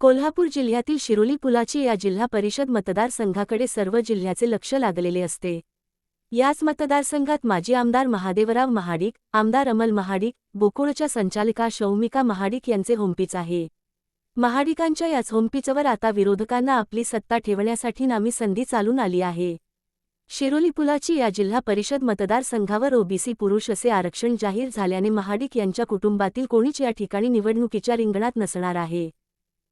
कोल्हापूर जिल्ह्यातील शिरोली पुलाची या जिल्हा परिषद मतदारसंघाकडे सर्व जिल्ह्याचे लक्ष लागलेले असते. याच मतदारसंघात माजी आमदार महादेवराव महाडिक आमदार अमल महाडिक बोकुळच्या संचालिका शौमिका महाडिक यांचे होमपीच आहे. महाडिकांच्या याच होमपीचवर आता विरोधकांना आपली सत्ता ठेवण्यासाठी नामी संधी चालून आली आहे. शिरोली पुलाची या जिल्हा परिषद मतदारसंघावर ओबीसी पुरुष असे आरक्षण जाहीर झाल्याने महाडिक यांच्या कुटुंबातील कोणीच या ठिकाणी निवडणुकीच्या रिंगणात नसणार आहे.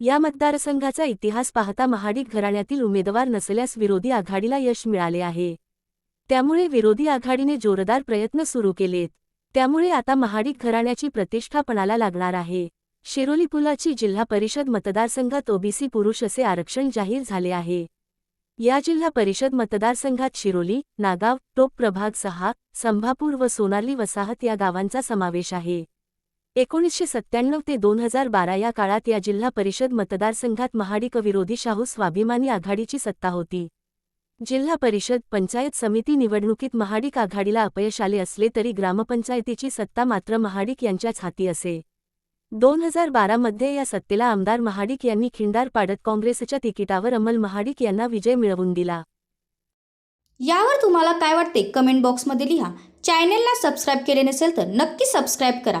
या मतदारसंघाचा इतिहास पाहता महाडिक घराण्यातील उमेदवार नसल्यास विरोधी आघाडीला यश मिळाले आहे. त्यामुळे विरोधी आघाडीने जोरदार प्रयत्न सुरू केलेत. त्यामुळे आता महाडिक घराण्याची प्रतिष्ठापणाला लागणार आहे. शिरोली पुलाची जिल्हा परिषद मतदारसंघात ओबीसी पुरुष असे आरक्षण जाहीर झाले आहे. या जिल्हा परिषद मतदारसंघात शिरोली नागाव टोप प्रभाग सहा संभापूर व सोनाली वसाहत या गावांचा समावेश आहे. एकोणीसशे सत्त्याण्णव ते दोन हजार बारा या काळात या जिल्हा परिषद मतदारसंघात महाडिक विरोधी शाहू स्वाभिमानी आघाडीची सत्ता होती. जिल्हा परिषद पंचायत समिती निवडणुकीत महाडिक आघाडीला अपयश आले असले तरी ग्रामपंचायतीची सत्ता मात्र महाडिक यांच्याच हाती असे. दोन हजार बारामध्ये या सत्तेला आमदार महाडिक यांनी खिंडार पाडत काँग्रेसच्या तिकिटावर अमल महाडिक यांना विजय मिळवून दिला. यावर तुम्हाला काय वाटते? कमेंट बॉक्समध्ये लिहा. चॅनेलला सबस्क्राईब केले नसेल तर नक्की सबस्क्राईब करा.